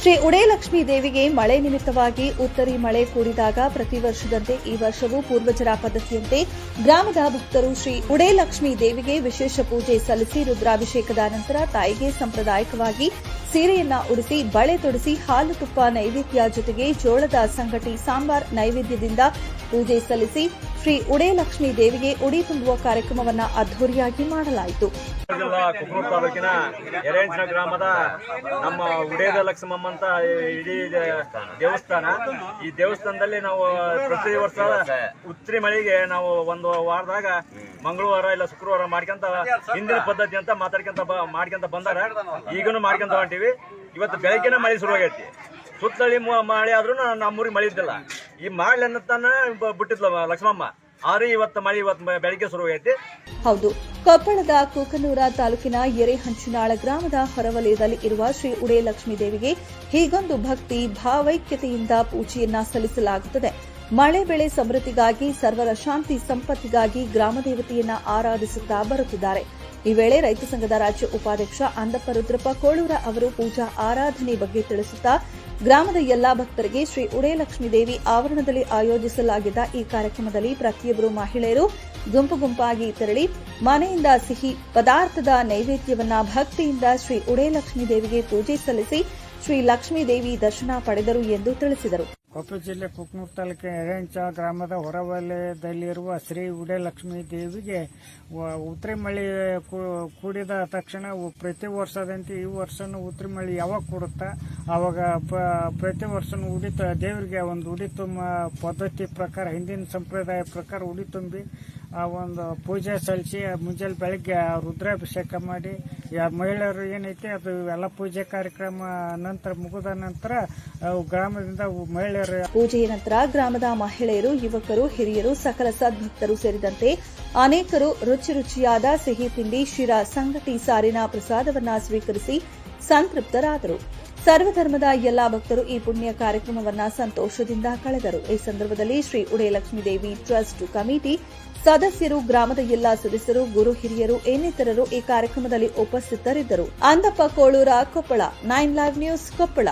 ಶ್ರೀ ಉಡೇಲಕ್ಷ್ಮೀ ದೇವಿಗೆ ಮಳೆ ನಿಮಿತ್ತವಾಗಿ ಉತ್ತರಿ ಮಳೆ ಕೂಡಿದಾಗ ಪ್ರತಿ ವರ್ಷದಂತೆ ಈ ವರ್ಷವೂ ಪೂರ್ವಜರ ಪದ್ಧತಿಯಂತೆ ಗ್ರಾಮದ ಭಕ್ತರು ಶ್ರೀ ಉಡೇಲಕ್ಷ್ಮೀ ದೇವಿಗೆ ವಿಶೇಷ ಪೂಜೆ ಸಲ್ಲಿಸಿ ರುದ್ರಾಭಿಷೇಕದ ನಂತರ ತಾಯಿಗೆ ಸಾಂಪ್ರದಾಯಿಕವಾಗಿ ಸೀರೆಯನ್ನ ಉಡಿಸಿ, ಬಳೆ ತೊಡಿಸಿ, ಹಾಲು ತುಪ್ಪ ನೈವೇದ್ಯ ಜೊತೆಗೆ ಜೋಳದ ಸಂಗಟಿ, ಸಾಂಬಾರ್ ನೈವೇದ್ಯದಿಂದ ಪೂಜೆ ಸಲ್ಲಿಸಿ ಶ್ರೀ ಉಡೇಲಕ್ಷ್ಮೀ ದೇವಿಗೆ ಉಡಿ ತುಂಬುವ ಕಾರ್ಯಕ್ರಮವನ್ನು ಅದ್ದೂರಿಯಾಗಿ ಮಾಡಲಾಯಿತು. ಜಿಲ್ಲಾ ತಾಲೂಕಿನ ಗ್ರಾಮದ ನಮ್ಮ ಉಡೇದ ಲಕ್ಷ್ಮಮ್ಮ ಅಂತ ಇಡೀ ದೇವಸ್ಥಾನ, ಈ ದೇವಸ್ಥಾನದಲ್ಲಿ ನಾವು ಪ್ರತಿ ವರ್ಷ ಉತ್ತರಿ ಮಳೆಗೆ ನಾವು ಒಂದು ವಾರದಾಗ ಮಂಗಳವಾರ ಇಲ್ಲ ಶುಕ್ರವಾರ ಮಾಡ್ಕೊಂತ ಹಿಂದಿನ ಪದ್ಧತಿ ಅಂತ ಮಾತಾಡ್ಕೊಂತ ಮಾಡ್ಕೊಂತ ಬಂದಾರ. ಈಗನು ಮಾಡ್ಕೊಂತ ಹೊಂಟಿವಿ. ಇವತ್ತು ಬೆಳಗ್ಗೆನ ಮಳೆ ಶುರುವಾಗೈತಿ ಸುತ್ತಳಿ ಮಳೆ ಆದ್ರೂ ನಮ್ಮೂರಿಗೆ ಮಳೆ ಇದ್ದಿಲ್ಲ. ಈ ಮಾಡ್ಲಿ ಅನ್ನತ್ತಾನ ಬ- ಬಿಟ್ಟಿದ್ಲ ಲಕ್ಷ್ಮಮ್ಮ. ಆದ್ರೆ ಇವತ್ತು ಮಳೆ ಇವತ್ತು ಬೆಳಗ್ಗೆ ಶುರುವಾಗೈತಿ ಹೌದು. ಕೊಪ್ಪಳದ ಕೂಕನೂರ ತಾಲೂಕಿನ ಎರೆಹಂಚಿನಾಳ ಗ್ರಾಮದ ಹೊರವಲಯದಲ್ಲಿ ಇರುವ ಶ್ರೀ ಉಡೇಲಕ್ಷ್ಮೀ ದೇವಿಗೆ ಹೀಗೊಂದು ಭಕ್ತಿ, ಭಾವೈಕ್ಯತೆಯಿಂದ ಪೂಜೆಯನ್ನ ಸಲ್ಲಿಸಲಾಗುತ್ತದೆ. ಮಳೆ ಬೆಳೆ ಸಮೃದ್ಧಿಗಾಗಿ, ಸರ್ವರ ಶಾಂತಿ, ಸಂಪತ್ತಿಗಾಗಿ ಗ್ರಾಮ ದೇವತೆಯನ್ನ ಆರಾಧಿಸುತ್ತಾ ಬರುತ್ತಿದ್ದಾರೆ. ಈ ವೇಳೆ ರೈತ ಸಂಘದ ರಾಜ್ಯ ಉಪಾಧ್ಯಕ್ಷ ಅಂದಪ್ಪ ರುದ್ರಪ್ಪ ಕೋಳೂರ ಅವರು ಪೂಜಾ ಆರಾಧನೆ ಬಗ್ಗೆ ತಿಳಿಸುತ್ತಾ, ಗ್ರಾಮದ ಎಲ್ಲಾ ಭಕ್ತರಿಗೆ ಶ್ರೀ ಉಡೇಲಕ್ಷ್ಮೀದೇವಿ ಆವರಣದಲ್ಲಿ ಆಯೋಜಿಸಲಾಗಿದ್ದ ಈ ಕಾರ್ಯಕ್ರಮದಲ್ಲಿ ಪ್ರತಿಯೊಬ್ಬರು ಮಹಿಳೆಯರು ಗುಂಪು ಗುಂಪಾಗಿ ತೆರಳಿ ಮನೆಯಿಂದ ಸಿಹಿ ಪದಾರ್ಥದ ನೈವೇದ್ಯವನ್ನ ಭಕ್ತಿಯಿಂದ ಶ್ರೀ ಉಡೇಲಕ್ಷ್ಮೀದೇವಿಗೆ ಪೂಜೆ ಸಲ್ಲಿಸಿ ಶ್ರೀ ಲಕ್ಷ್ಮೀ ದೇವಿ ದರ್ಶನ ಪಡೆದರು ಎಂದು ತಿಳಿಸಿದರು. ಕೊಪ್ಪಳ ಜಿಲ್ಲೆ ಕುಕ್ನೂರು ತಾಲೂಕಿನ ಎರೆಂಚ ಗ್ರಾಮದ ಹೊರವಲಯದಲ್ಲಿರುವ ಶ್ರೀ ಉಡಯಲಕ್ಷ್ಮಿ ದೇವಿಗೆ ಉತ್ತರಿ ಮಳೆ ಕೂಡಿದ ತಕ್ಷಣ ಪ್ರತಿ ವರ್ಷದಂತೆ ಈ ವರ್ಷನೂ ಉತ್ತರಿ ಮಳೆ ಯಾವಾಗ ಕೂಡುತ್ತಾ ಆವಾಗ ಪ- ಪ್ರತಿ ವರ್ಷನೂ ಉಡಿ ದೇವರಿಗೆ ಒಂದು ಉಡಿ ತುಂಬ ಪದ್ಧತಿ ಪ್ರಕಾರ, ಹಿಂದಿನ ಸಂಪ್ರದಾಯ ಪ್ರಕಾರ ಉಡಿ ತುಂಬಿ, ಆ ಒಂದು ಪೂಜೆ ಸಲ್ಲಿಸಿ ಮುಂಜಾನೆ ಬೆಳಗ್ಗೆ ರುದ್ರಾಭಿಷೇಕ ಮಾಡಿ ಮಹಿಳೆಯರು ಏನೈತೆ, ಅದು ಎಲ್ಲ ಪೂಜೆ ಕಾರ್ಯಕ್ರಮ ನಂತರ ಮುಗಿದ ನಂತರ ಗ್ರಾಮದಿಂದ ಮಹಿಳೆಯರು ಪೂಜೆಯ ನಂತರ ಗ್ರಾಮದ ಮಹಿಳೆಯರು, ಯುವಕರು, ಹಿರಿಯರು, ಸಕಲ ಸದ್ಭಕ್ತರು ಸೇರಿದಂತೆ ಅನೇಕರು ರುಚಿ ರುಚಿಯಾದ ಸಿಹಿ ತಿಂಡಿ, ಶಿರಾ ಸಂಗತಿ ಸಾರಿನ ಪ್ರಸಾದವನ್ನ ಸ್ವೀಕರಿಸಿ ಸಂತೃಪ್ತರಾದರು. ಸರ್ವಧರ್ಮದ ಎಲ್ಲಾ ಭಕ್ತರು ಈ ಪುಣ್ಯ ಕಾರ್ಯಕ್ರಮವನ್ನು ಸಂತೋಷದಿಂದ ಕಳೆದರು. ಈ ಸಂದರ್ಭದಲ್ಲಿ ಶ್ರೀ ಉಡಯಲಕ್ಷ್ಮೀ ದೇವಿ ಟ್ರಸ್ಟ್ ಕಮಿಟಿ ಸದಸ್ಯರು, ಗ್ರಾಮದ ಎಲ್ಲಾ ಸದಸ್ಯರು, ಗುರು ಹಿರಿಯರು, ಇನ್ನಿತರರು ಈ ಕಾರ್ಯಕ್ರಮದಲ್ಲಿ ಉಪಸ್ಥಿತರಿದ್ದರು. Andappa Kolur Koppal, nine live news Koppal.